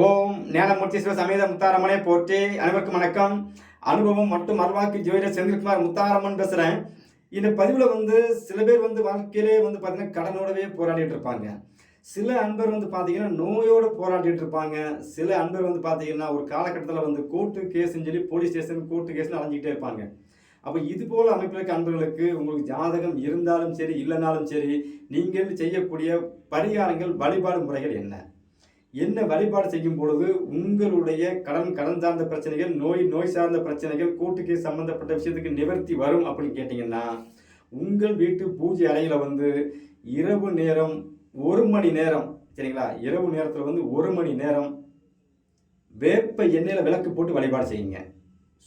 ஓம் ஞானமூர்த்தீஸ்வர சமேத முத்தாரம்மனே போற்றி. அனைவருக்கும் வணக்கம். அனுபவம் மற்றும் அருள்வாக்கு ஜோதிடர் செந்தில்குமார் முத்தாரம்மன் பேசுகிறேன் இந்த பதிவில் வந்து சில பேர் வந்து வாழ்க்கையிலே வந்து பார்த்தீங்கன்னா கடனோடவே போராடிட்டு இருப்பாங்க. சில அன்பர் வந்து பார்த்தீங்கன்னா நோயோடு போராடிட்டு இருப்பாங்க. சில அன்பர் வந்து பார்த்தீங்கன்னா ஒரு காலகட்டத்தில் வந்து கோர்ட்டு கேஸ்ன்னு சொல்லி போலீஸ் ஸ்டேஷன் கோர்ட்டு கேஸ்னு அலைஞ்சிக்கிட்டே இருப்பாங்க. அப்போ இது போல் அமைப்பில் இருக்க அன்பர்களுக்கு உங்களுக்கு ஜாதகம் இருந்தாலும் சரி இல்லைனாலும் சரி நீங்கள் செய்யக்கூடிய பரிகாரங்கள் வழிபாடு முறைகள் என்ன? என்ன வழிபாடு செய்யும் பொழுது உங்களுடைய கடன் கடன் சார்ந்த பிரச்சனைகள் நோய் நோய் சார்ந்த பிரச்சனைகள் கூட்டுக்கு சம்பந்தப்பட்ட விஷயத்துக்கு நிவர்த்தி வரும் அப்படின்னு கேட்டிங்கன்னா உங்கள் வீட்டு பூஜை அறையில் வந்து இரவு நேரம் ஒரு மணி நேரம் சரிங்களா? இரவு நேரத்தில் வந்து ஒரு மணி நேரம் வேப்ப எண்ணெயில் விளக்கு போட்டு வழிபாடு செய்யுங்க.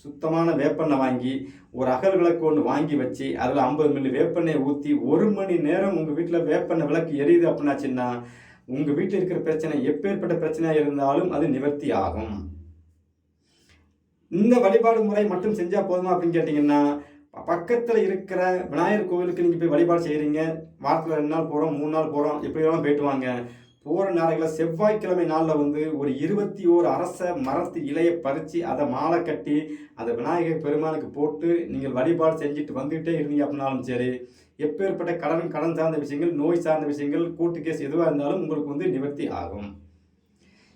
சுத்தமான வேப்பெண்ணெய் வாங்கி ஒரு அகல் விளக்கு ஒன்று வாங்கி வச்சு அதில் ஐம்பது மில்லி வேப்பெண்ணெய் ஊற்றி ஒரு மணி நேரம் உங்கள் வீட்டில் வேப்பெண்ணெய் விளக்கு எரியுது அப்படின்னாச்சுன்னா உங்கள் வீட்டில் இருக்கிற பிரச்சனை எப்பேற்பட்ட பிரச்சனையாக இருந்தாலும் அது நிவர்த்தி ஆகும். இந்த வழிபாடு முறை மட்டும் செஞ்சால் போதுமா அப்படின்னு கேட்டிங்கன்னா பக்கத்தில் இருக்கிற விநாயகர் கோவிலுக்கு நீங்கள் போய் வழிபாடு செய்கிறீங்க வாரத்தில் ரெண்டு நாள் போகிறோம் மூணு நாள் போகிறோம் எப்படி போயிட்டு வாங்க போகிற நேரங்களில் செவ்வாய்க்கிழமை நாளில் வந்து ஒரு இருபத்தி ஓரு அரச மரத்து இலையை பறித்து அதை மாலை கட்டி அதை விநாயகர் பெருமானுக்கு போட்டு நீங்கள் வழிபாடு செஞ்சுட்டு வந்துகிட்டே இருந்தீங்க அப்படின்னாலும் சரி எப்பேற்பட்ட கடன் கடன் சார்ந்த விஷயங்கள் நோய் சார்ந்த விஷயங்கள் கூட்டு கேஸ் எதுவாக இருந்தாலும் உங்களுக்கு வந்து நிவர்த்தி ஆகும்.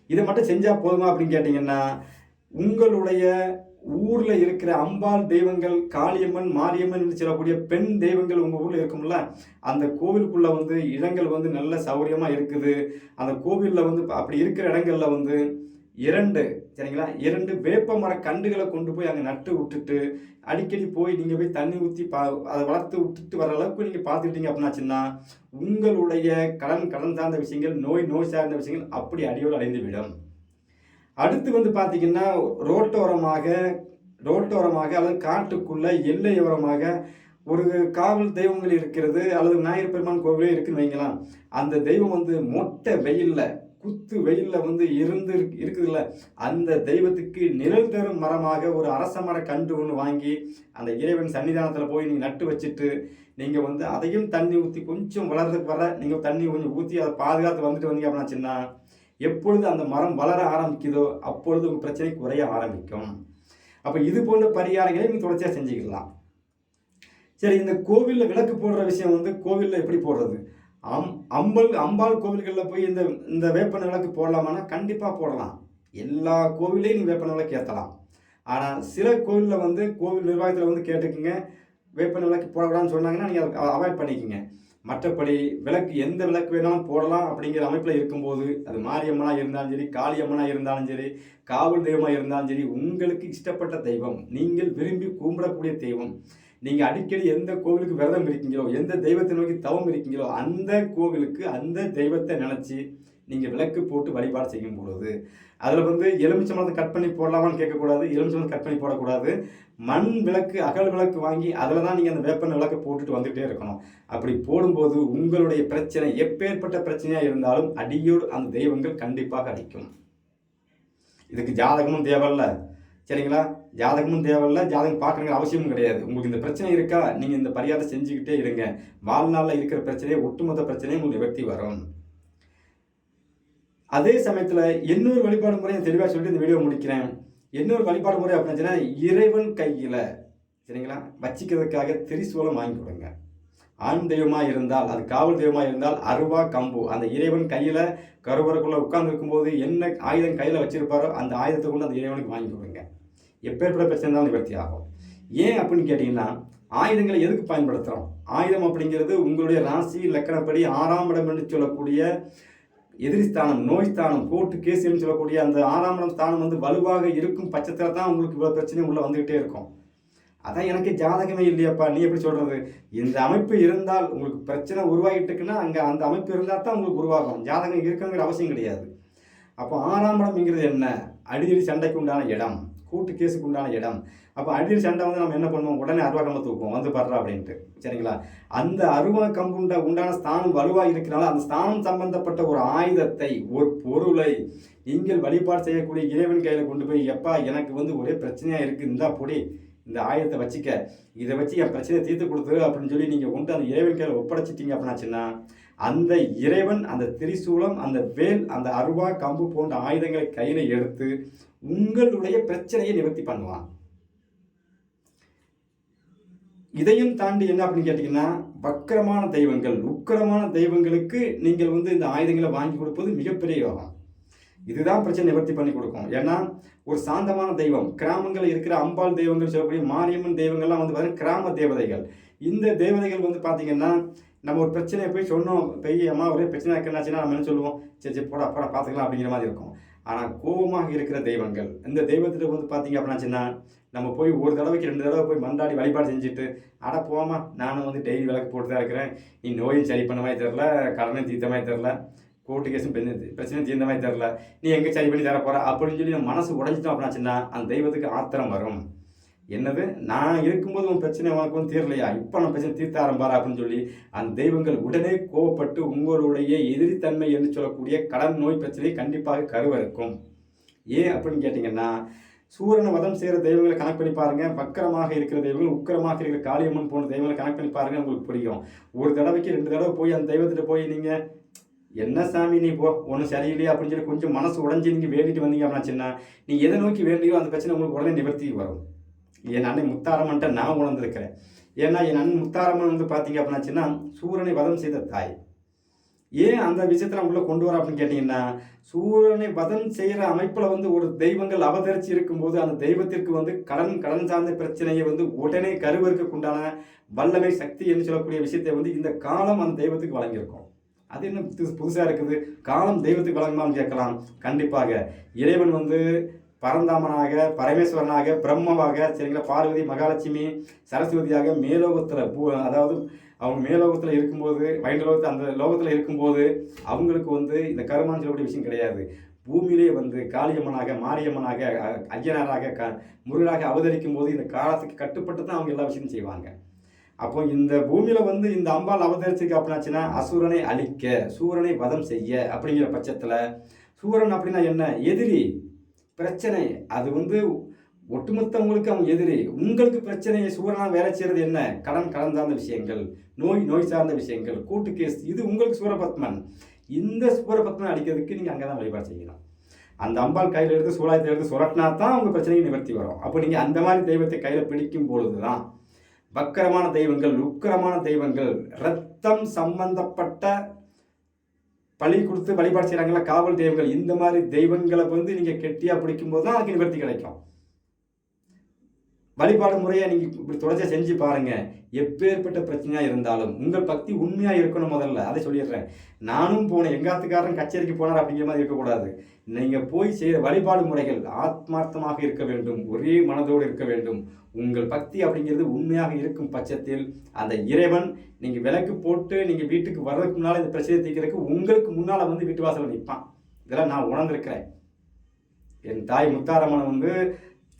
இதை மட்டும் செஞ்சால் போதுமா அப்படின்னு கேட்டிங்கன்னா உங்களுடைய ஊரில் இருக்கிற அம்பாள் தெய்வங்கள் காளியம்மன் மாரியம்மன் என்று சொல்லக்கூடிய பெண் தெய்வங்கள் உங்கள் ஊரில் இருக்கும்ல அந்த கோவிலுக்குள்ளே வந்து இடங்கள் வந்து நல்ல சௌகரியமாக இருக்குது. அந்த கோவிலில் வந்து அப்படி இருக்கிற இடங்களில் வந்து இரண்டு சரிங்களா? இரண்டு வேப்ப மர கண்டுகளை கொண்டு போய் அங்கே நட்டு விட்டுட்டு அடிக்கடி போய் நீங்கள் போய் தண்ணி ஊற்றி பா அதை வளர்த்து விட்டுட்டு வர அளவுக்கு நீங்கள் பார்த்துக்கிட்டீங்க அப்படின்னாச்சுன்னா உங்களுடைய கடன் கடன் சார்ந்த விஷயங்கள் நோய் நோய் சார்ந்த விஷயங்கள் அப்படி அடியோடு அடைந்து விடும் அடுத்து வந்து பார்த்திங்கன்னா ரோட்டோரமாக ரோட்டோரமாக அல்லது காட்டுக்குள்ளே எல்லையோரமாக ஒரு காவல் தெய்வங்கள் இருக்கிறது அல்லது விநாயகர் பெருமான் கோவிலே இருக்குன்னு வைங்களாம் அந்த தெய்வம் வந்து மொட்டை வெயில்ல குத்து வெயில்ல வந்து இருந்து இருக்குதுல்ல? அந்த தெய்வத்துக்கு நிழல் தரும் மரமாக ஒரு அரச மர கன்று ஒன்று வாங்கி அந்த இறைவன் சன்னிதானத்தில் போய் நீங்கள் நட்டு வச்சுட்டு நீங்கள் வந்து அதையும் தண்ணி ஊற்றி கொஞ்சம் வளர்றதுக்கு வர நீங்கள் தண்ணி கொஞ்சம் ஊற்றி அதை பாதுகாத்து வந்துட்டு வந்தீங்க அப்படின்னா சின்ன எப்பொழுது அந்த மரம் வளர ஆரம்பிக்குதோ அப்பொழுது உங்கள் பிரச்சனை குறைய ஆரம்பிக்கும். அப்போ இது போன்ற பரிகாரங்களை நீங்கள் தொடர்ச்சியாக செஞ்சுக்கலாம். சரி இந்த கோவிலில் விளக்கு போடுற விஷயம் வந்து கோவிலில் எப்படி போடுறது? அம் அம்பல் அம்பாள் கோவில்களில் போய் இந்த இந்த வேப்பன விளக்கு போடலாமான்னா கண்டிப்பாக போடலாம். எல்லா கோவிலையும் நீங்கள் வேப்பன விளக்கு ஏற்றலாம் ஆனால் சில கோவிலில் வந்து கோவில் நிர்வாகத்தில் வந்து கேட்டுக்குங்க. வேப்பன விளக்கு போடக்கூடாதுன்னு சொன்னாங்கன்னா நீங்கள் அதை அவாய்ட் பண்ணிக்கோங்க. மற்றபடி விளக்கு எந்த விளக்கு வேணாலும் போடலாம் அப்படிங்கிற அமைப்பில் இருக்கும்போது அது மாரியம்மனாக இருந்தாலும் சரி காளியம்மனாக இருந்தாலும் சரி காவல் தெய்வமாக இருந்தாலும் சரி உங்களுக்கு இஷ்டப்பட்ட தெய்வம் நீங்கள் விரும்பி கும்பிடக்கூடிய தெய்வம் நீங்கள் அடிக்கடி எந்த கோவிலுக்கு விரதம் இருக்கீங்களோ எந்த தெய்வத்தை நோக்கி தவம் இருக்கீங்களோ அந்த கோவிலுக்கு அந்த தெய்வத்தை நினச்சி நீங்கள் விளக்கு போட்டு வழிபாடு செய்யும் பொழுது அதில் வந்து எலுமிச்சம்பழத்தை கட் பண்ணி போடலாமான்னு கேட்கக்கூடாது எலுமிச்சம்பழத்தை கட் பண்ணி போடக்கூடாது மண் விளக்கு அகல் விளக்கு வாங்கி அதில் தான் நீங்கள் அந்த வேப்பன் விளக்கை போட்டுட்டு வந்துகிட்டே இருக்கணும். அப்படி போடும்போது உங்களுடைய பிரச்சனை எப்பேற்பட்ட பிரச்சனையாக இருந்தாலும் அடியோடு அந்த தெய்வங்கள் கண்டிப்பாக அடிக்கும். இதுக்கு ஜாதகமும் தேவையில்லை. சரிங்களா? ஜாதகமும் தேவையில்லை. ஜாதகம் பார்க்கணுங்கிற அவசியமும் கிடையாது. உங்களுக்கு இந்த பிரச்சனை இருக்கா? நீங்கள் இந்த பரிகாரம் செஞ்சுக்கிட்டே இருங்க. வாழ்நாளில் இருக்கிற பிரச்சனையை ஒட்டுமொத்த பிரச்சனையும் உங்களுக்கு நிவர்த்தி வரும். அதே சமயத்தில் இன்னொரு வழிபாடு முறையை தெளிவாக சொல்லிட்டு இந்த வீடியோ முடிக்கிறேன். இன்னொரு வழிபாடு முறை அப்படின்னா இறைவன் கையில் சரிங்களா? வச்சிக்கிறதுக்காக திரிசூலம் வாங்கி கொடுங்க. ஆண் தெய்வமாக இருந்தால் அது காவல் தெய்வமாக இருந்தால் அருவா கம்பு. அந்த இறைவன் கையில் கருவறைக்குள்ளே உட்கார்ந்து இருக்கும்போது என்ன ஆயுதம் கையில் வச்சிருப்பாரோ அந்த ஆயுதத்தை கொண்டு அந்த இறைவனுக்கு வாங்கி கொடுங்க. எப்பேற்பட பிரச்சனை தான் நிவர்த்தி ஆகும். ஏன் அப்படின்னு கேட்டிங்கன்னா ஆயுதங்களை எதுக்கு பயன்படுத்துகிறோம் ஆயுதம் அப்படிங்கிறது உங்களுடைய ராசி லக்கணப்படி ஆறாம் இடம் என்று சொல்லக்கூடிய எதிரிஸ்தானம் நோய் ஸ்தானம் கோர்ட்டு கேஸ்ன்னு சொல்லக்கூடிய அந்த ஆறாம் இடம் ஸ்தானம் வந்து வலுவாக இருக்கும் பட்சத்தில் தான் உங்களுக்கு இவ்வளோ பிரச்சனை உள்ளே வந்துக்கிட்டே இருக்கும். அதான் எனக்கு ஜாதகமே இல்லையாப்பா. நீ எப்படி சொல்கிறது இந்த அமைப்பு இருந்தால் உங்களுக்கு பிரச்சனை உருவாகிட்டு இருக்குன்னா அங்கே அந்த அமைப்பு இருந்தால் தான் உங்களுக்கு உருவாகும். ஜாதகம் இருக்குங்கிற அவசியம் கிடையாது. அப்போ ஆறாம் இடம்ங்கிறது என்ன? அடிதடி சண்டைக்கு உண்டான இடம். கூட்டு கேஸுக்கு உண்டான இடம். அப்போ அடியில் சண்டை வந்து நம்ம என்ன பண்ணுவோம்? உடனே அருவா கம்பை தூக்குவோம். வந்து படுறா அப்படின்ட்டு. சரிங்களா? அந்த அருவா கம்புண்ட உண்டான ஸ்தானம் வலுவாக இருக்கிறனால அந்த ஸ்தானம் சம்பந்தப்பட்ட ஒரு ஆயுதத்தை ஒரு பொருளை நீங்கள் வழிபாடு செய்யக்கூடிய இறைவன் கையில் கொண்டு போய் எப்பா எனக்கு வந்து ஒரே பிரச்சனையாக இருக்குது இந்தா பொடி இந்த ஆயுதத்தை வச்சுக்க. இதை வச்சு என் பிரச்சனையை தீர்த்து கொடுத்துரு அப்படின்னு சொல்லி நீங்கள் கொண்டு அந்த இறைவன் கையில் ஒப்படைச்சிட்டீங்க அப்படின்னாச்சுன்னா அந்த இறைவன் அந்த திரிசூலம் அந்த வேல் அந்த அருவா கம்பு போன்ற ஆயுதங்களை கையில் எடுத்து உங்களுடைய பிரச்சனையை நிவர்த்தி பண்ணுவான். இதையும் தாண்டி என்ன அப்படின்னு கேட்டிங்கன்னா வக்கரமான தெய்வங்கள் உக்கிரமான தெய்வங்களுக்கு நீங்கள் வந்து இந்த ஆயுதங்களை வாங்கி கொடுப்பது மிகப்பெரிய யோகம். இதுதான் பிரச்சனை நிவர்த்தி பண்ணி கொடுக்கும். ஏன்னா ஒரு சாந்தமான தெய்வம் கிராமங்களில் இருக்கிற அம்பாள் தெய்வங்கள் சொல்லக்கூடிய மாரியம்மன் தெய்வங்கள்லாம் வந்து பார்த்தீங்கன்னா கிராம தேவதைகள். இந்த தேவதைகள் வந்து பார்த்தீங்கன்னா நம்ம ஒரு பிரச்சனையை போய் சொன்னோம் பெரிய அம்மா ஒரே பிரச்சனை என்னாச்சுன்னா நம்ம என்ன சொல்லுவோம்? சரி சரி போடா போடா பார்த்துக்கலாம் அப்படிங்கிற மாதிரி இருக்கும். ஆனால் கோபமாக இருக்கிற தெய்வங்கள் இந்த தெய்வத்தில் வந்து பார்த்தீங்க அப்படின்னாச்சுன்னா நம்ம போய் ஒரு தடவைக்கு ரெண்டு தடவை போய் மந்தாடி வழிபாடு செஞ்சுட்டு அட போமா நானும் வந்து டெய்லி விளக்கு போட்டு தான் இருக்கிறேன். நீ நோயும் சரி பண்ண மாதிரி தெரில கடனும் தீர்த்த மாதிரி தெரில கோர்ட்டு கேஸும் பிரச்சனை தீர்ந்த மாதிரி தெரில நீ எங்கே சரி பண்ணி தர போகிற அப்படின்னு சொல்லி நம்ம மனசு உடஞ்சிட்டோம் அப்படின்னாச்சுன்னா அந்த தெய்வத்துக்கு ஆத்திரம் வரும். என்னது? நான் இருக்கும்போது உன் பிரச்சனை உனக்கு வந்து தீரலையா? இப்போ நான் பிரச்சனை தீர்த்த ஆரம்பாரா அப்படின்னு சொல்லி அந்த தெய்வங்கள் உடனே கோவப்பட்டு உங்களுடைய எதிரித்தன்மை என்று சொல்லக்கூடிய கடன் நோய் பிரச்சனையை கண்டிப்பாக கருவறுக்கும். ஏன் அப்படின்னு கேட்டிங்கன்னா சூரியனை வதம் செய்கிற தெய்வங்களை கணக்கு பண்ணி பாருங்கள் வக்கரமாக இருக்கிற தெய்வங்கள் உக்கரமாக இருக்கிற காளியம்மன் போன்ற தெய்வங்களை கணக்கு பண்ணி பாருங்க உங்களுக்கு புரியும். ஒரு தடவைக்கு ரெண்டு தடவை போய் அந்த தெய்வத்திட்ட போய் நீங்கள் என்ன சாமி நீ போ ஒன்றும் சரியில்லையா? அப்படின்னு சொல்லி கொஞ்சம் மனசு உடஞ்சி நீங்கள் வேண்டிட்டு வந்தீங்க அப்படின்னா நீ எதை நோக்கி வேண்டியோ அந்த பிரச்சனை உங்களுக்கு உடனே நிவர்த்தி வரும். என் அண்ணன் முத்தாரம்மன்ட்ட நான் உணர்ந்திருக்கிறேன். ஏன்னா என் அண்ணன் முத்தாரம்மன் வந்து பார்த்தீங்க அப்படின்னாச்சுன்னா சூரனை வதம் செய்த தாய். ஏன் அந்த விஷயத்தை உள்ளே கொண்டு வர அப்படின்னு கேட்டிங்கன்னா சூரனை வதம் செய்கிற அமைப்பில் வந்து ஒரு தெய்வங்கள் அவதரிச்சு இருக்கும்போது அந்த தெய்வத்திற்கு வந்து கடன் கடன் சார்ந்த பிரச்சனையை வந்து உடனே கருவறுக்குண்டான வல்லமை சக்தி என்று சொல்லக்கூடிய விஷயத்தை வந்து இந்த காலம் அந்த தெய்வத்துக்கு வழங்கியிருக்கும். அது என்ன புதுசாக இருக்குது? காலம் தெய்வத்துக்கு வழங்குமான்னு கேட்கலாம். கண்டிப்பாக இறைவன் வந்து பரந்தாமனாக பரமேஸ்வரனாக பிரம்மவாக சரிங்களா? பார்வதி மகாலட்சுமி சரஸ்வதியாக மேலோகத்தில் பூ அதாவது அவங்க மேலோகத்தில் இருக்கும்போது வைண்டலோகத்தில் அந்த லோகத்தில் இருக்கும்போது அவங்களுக்கு வந்து இந்த கருமான்னு சொல்லக்கூடிய விஷயம் கிடையாது. பூமியிலே வந்து காளியம்மனாக மாரியம்மனாக ஐயனாராக க முருகனாக அவதரிக்கும் போது இந்த காலத்துக்கு கட்டுப்பட்டு தான் அவங்க எல்லா விஷயமும் செய்வாங்க. அப்போ இந்த பூமியில் வந்து இந்த அம்பாள் அவதரிச்சிருக்கு அப்படின்னாச்சுன்னா அசுரனை அழிக்க சூரனை வதம் செய்ய அப்படிங்கிற பட்சத்தில் சூரன் அப்படின்னா என்ன? எதிரி. பிரச்சனை. அது வந்து ஒட்டுமொத்தவங்களுக்கு அவங்க எதிரி. உங்களுக்கு பிரச்சனையை சூரனாக வேலை செய்கிறது என்ன? கடன் கடன் சார்ந்த விஷயங்கள் நோய் நோய் சார்ந்த விஷயங்கள் கூட்டு கேஸ் இது உங்களுக்கு சூரபத்மன் இந்த சூரபத்மன் அடிக்கிறதுக்கு நீங்கள் அங்கே தான் வழிபாடு செய்யணும் அந்த அம்பாள் கையில் எடுத்து சூழாயத்தை எடுத்து சுரட்டினா தான் உங்கள் பிரச்சனைக்கு நிவர்த்தி வரும். அப்போ நீங்கள் அந்த மாதிரி தெய்வத்தை கையில் பிடிக்கும் பொழுது தான் வக்கரமான தெய்வங்கள் உக்கரமான தெய்வங்கள் ரத்தம் சம்பந்தப்பட்ட பழி கொடுத்து வழிபாடு செய்கிறாங்களா காவல் தெய்வங்கள் இந்த மாதிரி தெய்வங்களை வந்து நீங்கள் கெட்டியாக பிடிக்கும்போது தான் அதுக்கு நிவர்த்தி கிடைக்கும். வழிபாடு முறையை நீங்கள் இப்படி தொடர்ச்சியாக செஞ்சு பாருங்கள் எப்பேற்பட்ட பிரச்சனையாக இருந்தாலும் உங்கள் பக்தி உண்மையாக இருக்கணும் முதல்ல. அதை சொல்லிடுறேன். நானும் போனேன் எங்காத்துக்காரன் கச்சேரிக்கு போனார் அப்படிங்கிற மாதிரி இருக்கக்கூடாது. நீங்கள் போய் செய்கிற வழிபாடு முறைகள் ஆத்மார்த்தமாக இருக்க வேண்டும். ஒரே மனதோடு இருக்க வேண்டும். உங்கள் பக்தி அப்படிங்கிறது உண்மையாக இருக்கும் பட்சத்தில் அந்த இறைவன் நீங்கள் விளக்கு போட்டு நீங்கள் வீட்டுக்கு வர்றதுக்கு முன்னால் இந்த பிரச்சனையை தீர்க்கிறதுக்கு உங்களுக்கு முன்னால் வந்து வீட்டு வாசலில் நிற்பான் இதெல்லாம் நான் உணர்ந்திருக்கிறேன். என் தாய் முத்தாரம்மனை வந்து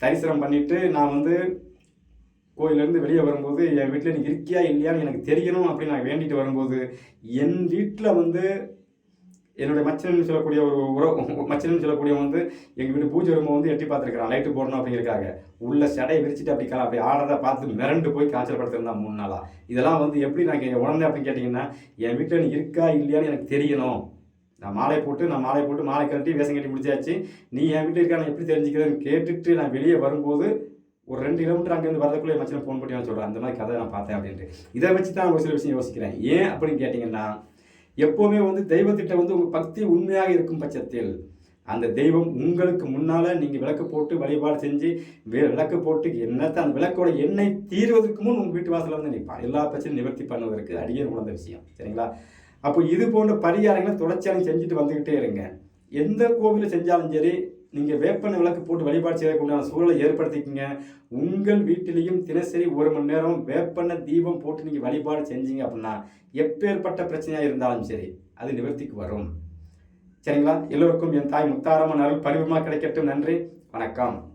தரிசனம் பண்ணிவிட்டு நான் வந்து கோயிலேருந்து வெளியே வரும்போது என் வீட்டில் நீ இருக்கியா இல்லையான்னு எனக்கு தெரியணும் அப்படின்னு நான் வேண்டிட்டு வரும்போது என் வீட்டில் வந்து என்னுடைய மச்சனன் சொல்லக்கூடிய ஒரு உறவு மச்சனன் சொல்லக்கூடிய வந்து எங்கள் வீட்டு பூஜை ரூமை வந்து எட்டி பார்த்துருக்குறான். லைட்டு போடணும் அப்படிங்கிறக்காக உள்ள சடையை விரிச்சிட்டு அப்படி கலா அப்படி ஆடுறத பார்த்து மிரண்டு போய் காய்ச்சல் படுத்திருந்தான் மூணு நாளாக இதெல்லாம் வந்து எப்படி நான் உணர்ந்தேன் அப்படின்னு கேட்டிங்கன்னா என் வீட்டில் நீ இருக்கா இல்லையான்னு எனக்கு தெரியணும். நான் மாலை போட்டு நான் மாலை போட்டு மாலை கட்டி வேஷம் கட்டி முடிச்சாச்சு. நீ என் வீட்டில் இருக்கா நான் எப்படி தெரிஞ்சுக்கிறேன்னு கேட்டுட்டு நான் வெளியே வரும்போது ஒரு ரெண்டு கிலோமீட்டர் அங்கேருந்து வரதுக்குள்ளே மச்சனை ஃபோன் பண்ணி நான் சொல்கிறேன் அந்த மாதிரி கதை நான் பார்த்தேன் அப்படின்ட்டு. இதை வச்சு தான் ஒரு சில விஷயம் யோசிக்கிறேன். ஏன் அப்படின்னு கேட்டிங்கன்னா எப்போவுமே வந்து தெய்வத்திட்ட வந்து உங்கள் பக்தி உண்மையாக இருக்கும் பட்சத்தில் அந்த தெய்வம் உங்களுக்கு முன்னால் நீங்கள் விளக்கு போட்டு வழிபாடு செஞ்சு விளக்கு போட்டு என்னத்தை அந்த விளக்கோட எண்ணெய் தீர்வதற்கு முன் உங்கள் வீட்டு வாசலில் வந்து நிற்பான் எல்லா பிரச்சனையும் நிவர்த்தி பண்ணுவதற்கு அடியே உணர்ந்த விஷயம். சரிங்களா? அப்போ இது போன்ற பரிகாரங்களை தொடர்ச்சியாக செஞ்சுட்டு வந்துக்கிட்டே இருங்க. எந்த கோவிலில் செஞ்சாலும் சரி நீங்கள் வேப்பன விளக்கு போட்டு வழிபாடு செய்யக்கூடிய சூழலை ஏற்படுத்திக்கங்க. உங்கள் வீட்டிலையும் தினசரி ஒரு மணி நேரம் வேப்பண்ணை தீபம் போட்டு நீங்கள் வழிபாடு செஞ்சீங்க அப்படின்னா எப்பேற்பட்ட பிரச்சனையாக இருந்தாலும் சரி அது நிவர்த்திக்கு வரும். சரிங்களா? எல்லோருக்கும் என் தாய் முத்தாரம்மன் அருள். பரிவமாக கிடைக்கட்டும். நன்றி. வணக்கம்.